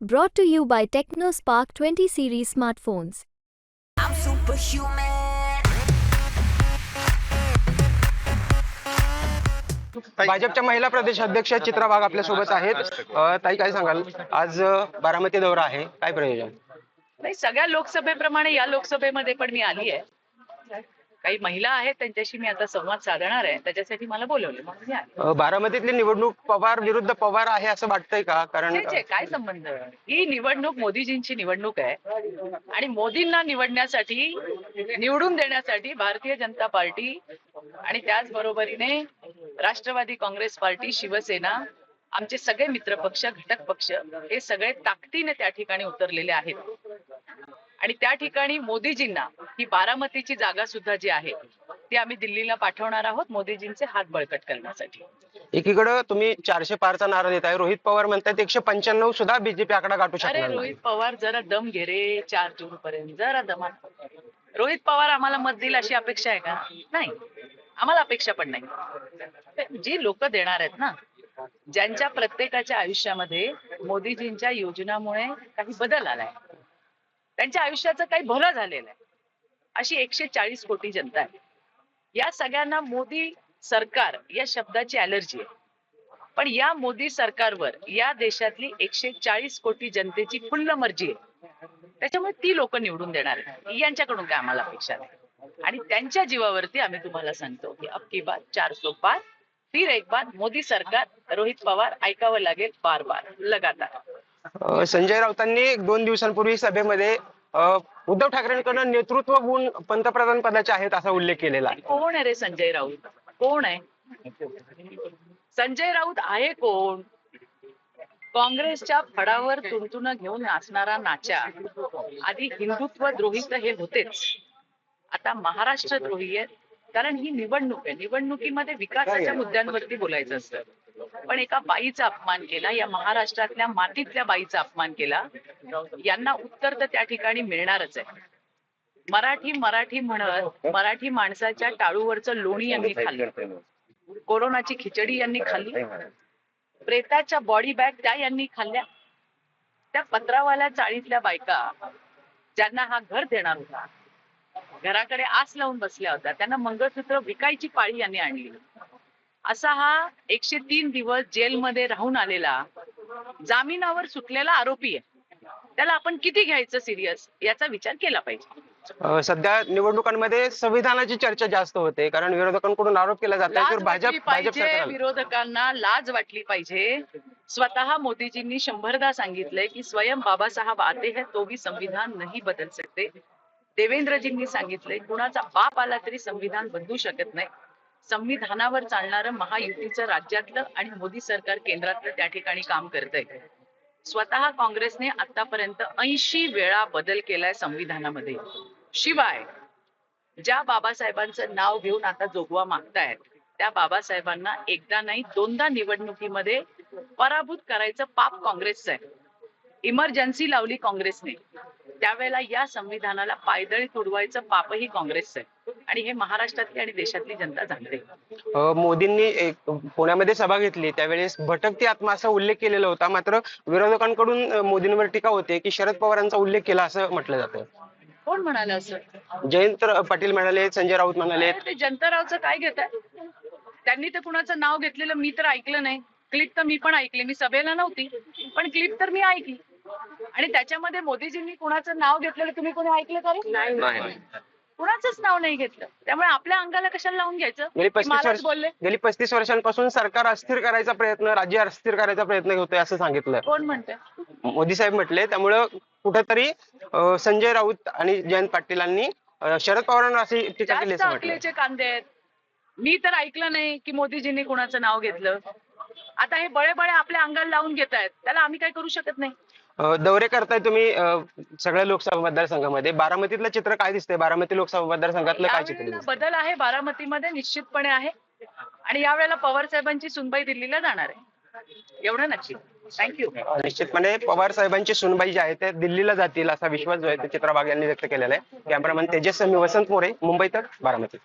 Brought to you by TechnoSpark 20 series smartphones. I'm superhuman. भाजपच्या महिला प्रदेश अध्यक्ष चित्रा वाघ आपल्यासोबत आहेत. अ, ताई काय सांगाल? आज अ, बारामती दौरा आहे. काय प्रयोजन? नाही सगळ्या लोकसभेप्रमाणे या लोकसभेमध्ये पण मी आली आहे काही महिला आहेत त्यांच्याशी मी आता संवाद साधणार आहे. त्याच्यासाठी मला बोलवलं. म्हणून मी आले. अ, बारामतीतली निवडणूक पवार विरुद्ध पवार आहे असं वाटतंय का? कारण काय संबंध? ही निवडणूक मोदीजींची निवडणूक आहे. आणि मोदींना निवडण्यासाठी निवडून देण्यासाठी भारतीय जनता पार्टी आणि त्याचबरोबरीने राष्ट्रवादी काँग्रेस पार्टी शिवसेना आमचे सगळे मित्रपक्ष घटक पक्ष हे सगळे ताकदीने त्या ठिकाणी उतरलेले आहेत. आणि त्या ठिकाणी मोदीजींना ही बारामतीची जागा सुद्धा जी आहे ती आम्ही दिल्लीला पाठवणार आहोत मोदीजींचे हात बळकट करण्यासाठी. एकीकडे तुम्ही चारशे पारचा नारा देताय रोहित पवार म्हणतात एकशे पंच्याण्णव सुद्धा बीजेपी आकडा गाठू अरे शकणार नाही. रोहित पवार जरा दम घे रे चार जून पर्यंत जरा दमा रोहित पवार आम्हाला मत देईल अशी अपेक्षा आहे का? नाही. आम्हाला अपेक्षा पण नाही. जी लोक देणार आहेत ना ज्यांच्या प्रत्येकाच्या आयुष्यामध्ये मोदीजींच्या योजनामुळे काही बदल आलाय. त्यांच्या आयुष्याचं काही भलं झालेलं आहे. अशी एकशे चाळीस कोटी जनता आहे. या सगळ्यांना मोदी सरकार या शब्दाची अलर्जी आहे. पण या मोदी सरकारवर या देशातली एकशे चाळीस कोटी जनतेची फुल्ल मर्जी आहे. त्याच्यामुळे ती लोक निवडून देणार यांच्याकडून काय आम्हाला अपेक्षा नाही. आणि त्यांच्या जीवावरती आम्ही तुम्हाला सांगतो की अब बात चार सो पार फिर एक बार मोदी सरकार रोहित पवार ऐकावं लागेल बार बार. लगातार. संजय राऊतांनी दोन दिवसांपूर्वी सभेमध्ये उद्धव ठाकरेंकडून नेतृत्व गुण पंतप्रधान पदाचे आहेत असा उल्लेख केलेला कोण आहे रे संजय राऊत? कोण आहे? संजय राऊत आहे कोण? काँग्रेसच्या फडावर तुंतुन घेऊन नाचणारा नाच्या आधी हिंदुत्व द्रोही तर हे होतेच. आता महाराष्ट्र द्रोही आहेत. कारण ही निवडणूक आहे. निवडणुकीमध्ये विकासाच्या मुद्द्यांवरती बोलायचं असतं. पण एका बाईचा अपमान केला या महाराष्ट्रातल्या मातीतल्या बाईचा अपमान केला यांना उत्तर तर त्या ठिकाणी मिळणारच आहे. मराठी मराठी म्हणत मराठी माणसाच्या टाळूवरचं लोणी यांनी खाल्लं. कोरोनाची खिचडी यांनी खाल्ली. प्रेताच्या बॉडी बॅग त्या यांनी खाल्ल्या. त्या पत्रावाल्या चाळीतल्या बायका ज्यांना हा घर देणार होता. घराकडे आस लावून बसल्या होत्या. त्यांना मंगळसूत्र विकायची पाळी यांनी आणली. असा हा एकशे तीन दिवस जेलमध्ये राहून आलेला जामिनावर सुटलेला आरोपी आहे. त्याला आपण किती घ्यायचं सिरियस याचा विचार केला पाहिजे. सध्या निवडणुकांमध्ये संविधानाची चर्चा जास्त होते. कारण विरोधकांकडून आरोप केला जात आहे लाज तर भाजप वाटली भाजप पाहिजे विरोधकांना लाज वाटली पाहिजे. स्वतः मोदीजींनी शंभरदा सांगितलंय की स्वयं बाबासाहेब आते हैं तो भी संविधान नहीं बदल सकते. देवेंद्रजींनी सांगितलंय कुणाचा बाप आला तरी संविधान बदलू शकत नाही. संविधानावर चालणारं महायुतीचं राज्यातलं आणि मोदी सरकार केंद्रातलं त्या ठिकाणी काम करतंय. स्वतः काँग्रेसने आतापर्यंत ऐंशी वेळा बदल केलाय संविधानामध्ये. शिवाय ज्या बाबासाहेबांचं नाव घेऊन आता जोगवा मागतायत त्या बाबासाहेबांना एकदा नाही दोनदा निवडणुकीमध्ये पराभूत करायचं पाप काँग्रेसचं आहे. इमर्जन्सी लावली काँग्रेसने. त्यावेळेला या संविधानाला पायदळी तुडवायचं पापही काँग्रेसचं आहे. आणि हे महाराष्ट्रातली आणि देशातली जनता जाणते. मोदींनी एक पुण्यामध्ये सभा घेतली. त्यावेळेस भटकती आत्मा असा उल्लेख केलेला होता. मात्र विरोधकांकडून मोदींवर टीका होते की शरद पवारांचा उल्लेख केला असं म्हटलं जातं. कोण म्हणाल असं? जयंत पाटील म्हणाले संजय राऊत म्हणाले. ते जनतारावचं काय घेत त्यांनी तर कुणाचं नाव घेतलेलं मी तर ऐकलं नाही. क्लिप तर मी पण ऐकली. मी सभेला नव्हती. पण क्लिप तर मी ऐकली. आणि त्याच्यामध्ये मोदीजींनी कुणाचं नाव घेतलेलं तुम्ही कोणी ऐकलं का रे? कुणाचंच नाव नाही घेतलं. त्यामुळे आपल्या अंगाला कशाला लावून घ्यायचं? गेली की पस्तीस मलाच वर्ष बोलले. गेली पस्तीस वर्षांपासून सरकार अस्थिर करायचा प्रयत्न राज्य अस्थिर करायचा प्रयत्न होतोय असं सांगितलं. कोण म्हणतंय? मोदी साहेब म्हटले त्यामुळं कुठेतरी अ, संजय राऊत आणि जयंत पाटीलांनी अ, शरद पवारांवर अशी टीका केली जास्त असं म्हटलं अकलेचे कांदे आहेत. मी तर ऐकलं नाही की मोदीजींनी कुणाचं नाव घेतलं. आता हे बळे बळे आपल्या अंगाला लावून घेत आहेत त्याला आम्ही काय करू शकत नाही? अ, दौरे करताय तुम्ही अ, सगळ्या लोकसभा मतदारसंघामध्ये. बारामतीतलं चित्र काय दिसतंय? बारामती लोकसभा मतदारसंघातलं काय चित्र यावेळेला दिसतंय? बदल आहे बारामतीमध्ये निश्चितपणे आहे. आणि यावेळेला पवार साहेबांची सुनबाई दिल्लीला जाणार आहे. एवढं नक्की. थँक्यू निश्चितपणे पवार साहेबांची सुनबाई जे आहे ते दिल्लीला जातील असा विश्वास जो आहे ते चित्रा वाघ यांनी व्यक्त केलेला आहे. कॅमेरामॅन तेजस मी वसंत मोरे मुंबई तक बारामती.